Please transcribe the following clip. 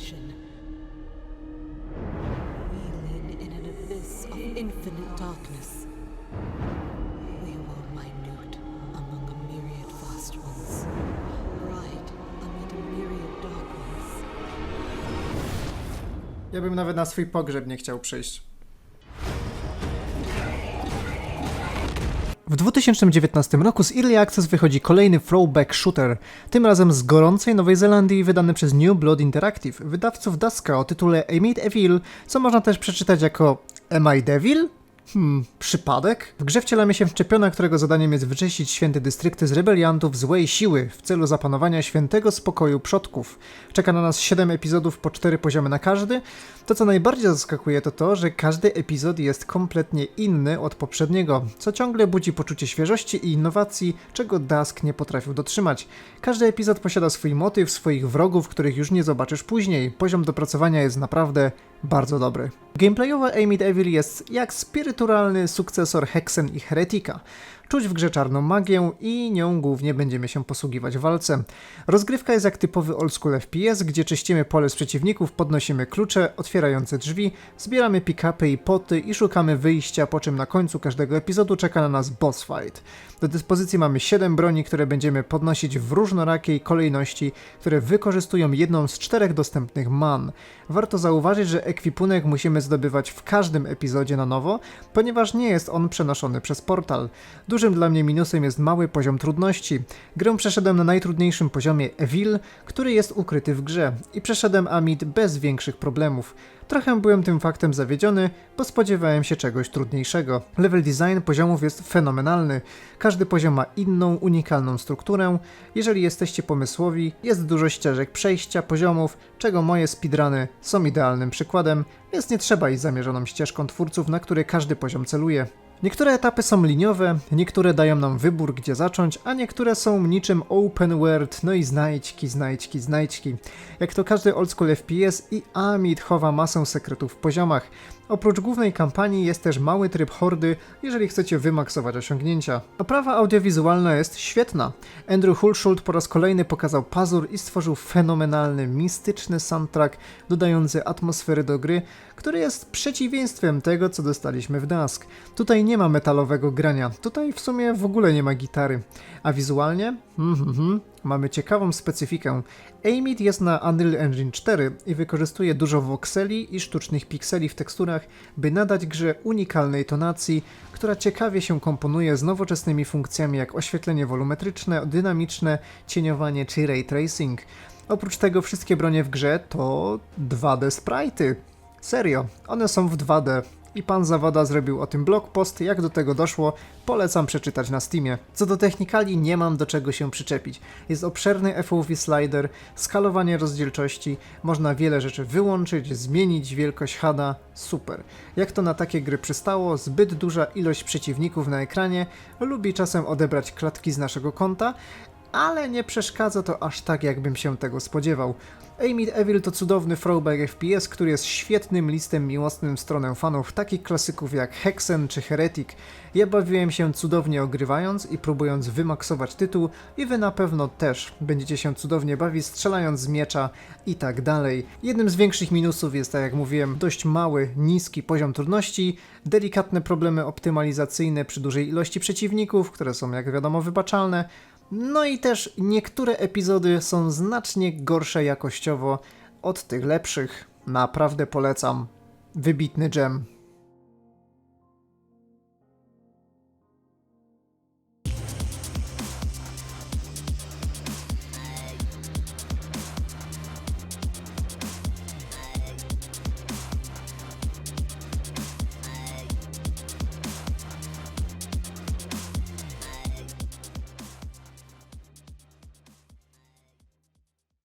vision. We live in an abyss of infinite darkness. We were minute among a myriad vast ones, bright amid a myriad dark. Ja bym nawet na swój pogrzeb nie chciał przyjść. W 2019 roku z Early Access wychodzi kolejny throwback shooter, tym razem z gorącej Nowej Zelandii, wydany przez New Blood Interactive, wydawców Daska o tytule I Evil, co można też przeczytać jako Am I Devil? Hmm, przypadek? W grze wcielamy się w którego zadaniem jest wyczyścić święte dystrykty z rebeliantów złej siły w celu zapanowania świętego spokoju przodków. Czeka na nas 7 epizodów po 4 poziomy na każdy. To co najbardziej zaskakuje to to, że każdy epizod jest kompletnie inny od poprzedniego, co ciągle budzi poczucie świeżości i innowacji, czego Dusk nie potrafił dotrzymać. Każdy epizod posiada swój motyw, swoich wrogów, których już nie zobaczysz później. Poziom dopracowania jest naprawdę bardzo dobry. Gameplayowo Amid Evil jest jak spirytualny sukcesor Hexen i Heretika. Czuć w grze czarną magię i nią głównie będziemy się posługiwać w walce. Rozgrywka jest jak typowy old school FPS, gdzie czyścimy pole z przeciwników, podnosimy klucze otwierające drzwi, zbieramy pick-upy i poty i szukamy wyjścia, po czym na końcu każdego epizodu czeka na nas boss fight. Do dyspozycji mamy 7 broni, które będziemy podnosić w różnorakiej kolejności, które wykorzystują jedną z czterech dostępnych man. Warto zauważyć, że ekwipunek musimy zdobywać w każdym epizodzie na nowo, ponieważ nie jest on przenoszony przez portal. Dużym dla mnie minusem jest mały poziom trudności. Grę przeszedłem na najtrudniejszym poziomie Evil, który jest ukryty w grze i przeszedłem Amid bez większych problemów. Trochę byłem tym faktem zawiedziony, bo spodziewałem się czegoś trudniejszego. Level design poziomów jest fenomenalny. Każdy poziom ma inną, unikalną strukturę. Jeżeli jesteście pomysłowi, jest dużo ścieżek przejścia poziomów, czego moje speedruny są idealnym przykładem, więc nie trzeba iść zamierzoną ścieżką twórców, na który każdy poziom celuje. Niektóre etapy są liniowe, niektóre dają nam wybór, gdzie zacząć, a niektóre są niczym open world, no i znajdźki, znajdźki, znajdźki. Jak to każdy old school FPS i Amid chowa masę sekretów w poziomach. Oprócz głównej kampanii jest też mały tryb hordy, jeżeli chcecie wymaksować osiągnięcia. Oprawa audiowizualna jest świetna. Andrew Hulschult po raz kolejny pokazał pazur i stworzył fenomenalny, mistyczny soundtrack, dodający atmosfery do gry, który jest przeciwieństwem tego, co dostaliśmy w Dusk. Tutaj nie ma metalowego grania, tutaj w sumie w ogóle nie ma gitary. A wizualnie? Mhm, mamy ciekawą specyfikę. Amid jest na Unreal Engine 4 i wykorzystuje dużo voxeli i sztucznych pikseli w teksturach, by nadać grze unikalnej tonacji, która ciekawie się komponuje z nowoczesnymi funkcjami jak oświetlenie wolumetryczne, dynamiczne, cieniowanie czy ray tracing. Oprócz tego wszystkie bronie w grze to 2D sprite'y. Serio, one są w 2D. I pan Zawada zrobił o tym blog post, jak do tego doszło, polecam przeczytać na Steamie. Co do technikali, nie mam do czego się przyczepić. Jest obszerny FOV slider, skalowanie rozdzielczości, można wiele rzeczy wyłączyć, zmienić wielkość HUDa, super. Jak to na takie gry przystało, zbyt duża ilość przeciwników na ekranie lubi czasem odebrać klatki z naszego konta, ale nie przeszkadza to aż tak, jakbym się tego spodziewał. Amid Evil to cudowny throwback FPS, który jest świetnym listem miłosnym w stronę fanów takich klasyków jak Hexen czy Heretic. Ja bawiłem się cudownie ogrywając i próbując wymaksować tytuł i wy na pewno też będziecie się cudownie bawić strzelając z miecza i tak dalej. Jednym z większych minusów jest, tak jak mówiłem, dość mały, niski poziom trudności, delikatne problemy optymalizacyjne przy dużej ilości przeciwników, które są jak wiadomo wybaczalne, no i też niektóre epizody są znacznie gorsze jakościowo od tych lepszych. Naprawdę polecam. Wybitny gem.